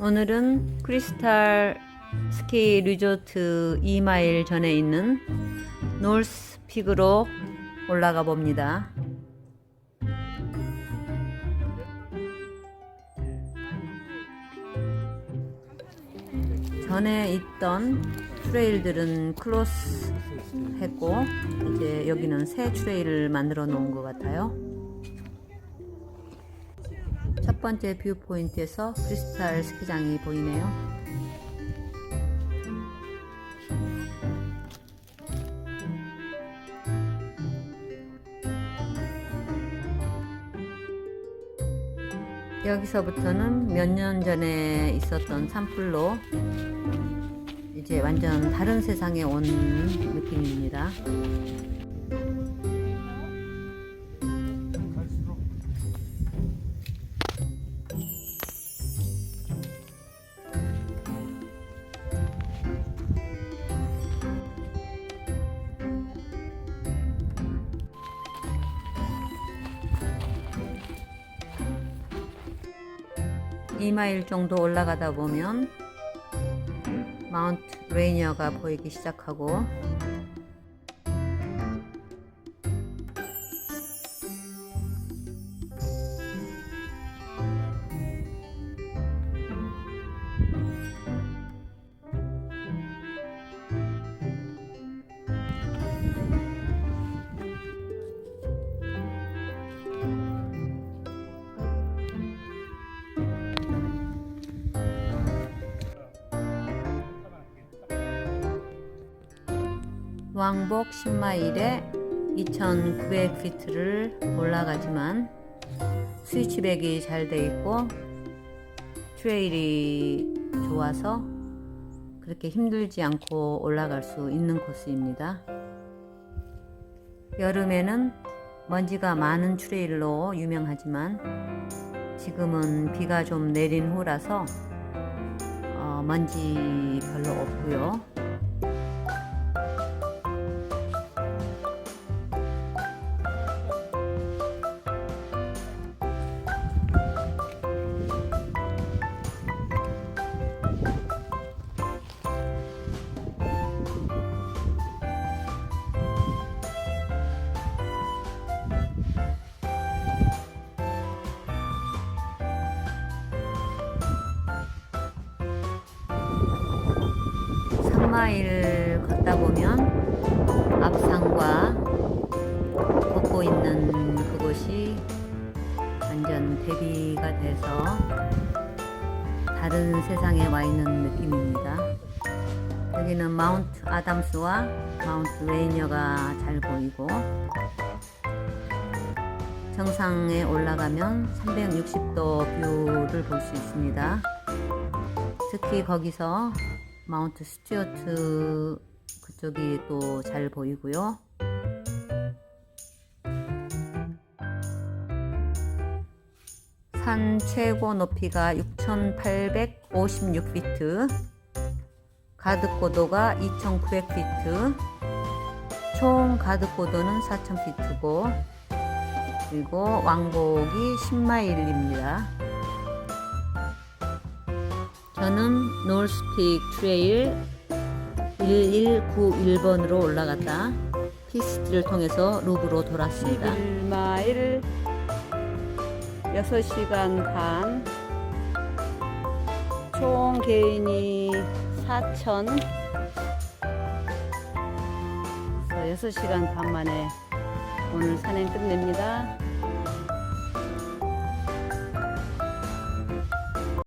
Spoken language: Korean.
오늘은 크리스탈 스키 리조트 2마일 전에 있는 놀스 픽으로 올라가 봅니다. 전에 있던 트레일들은 클로스 했고 이제 여기는 새 트레일을 만들어 놓은 것 같아요. 첫 번째 뷰 포인트에서 크리스탈 스키장이 보이네요. 여기서부터는 몇 년 전에 있었던 산불로 이제 완전 다른 세상에 온 느낌입니다. 이마일 정도 올라가다 보면 마운트 레이니어가 보이기 시작하고 왕복 10마일에 2,900피트를 올라가지만 스위치백이 잘 돼 있고 트레일이 좋아서 그렇게 힘들지 않고 올라갈 수 있는 코스입니다. 여름에는 먼지가 많은 트레일로 유명하지만 지금은 비가 좀 내린 후라서 어, 먼지 별로 없고요. 삼마일 걷다 보면 앞산과 걷고 있는 그곳이 완전 대비가 돼서 다른 세상에 와 있는 느낌입니다. 여기는 마운트 아담스와 마운트 레이니어가 잘 보이고 정상에 올라가면 360도 뷰를 볼 수 있습니다. 특히 거기서 마운트 스튜어트 그쪽이 또 잘 보이고요. 산 최고 높이가 6,856피트, 가득 고도가 2,900피트, 총 가득 고도는 4,000피트고, 그리고 왕복이 10마일입니다. 저는 놀스픽 트레일 1191번으로 올라갔다 피스트를 통해서 루브로 돌았습니다. 11마일 6시간 반. 총 개인이 4천. 그래서 6시간 반 만에 오늘 산행 끝냅니다.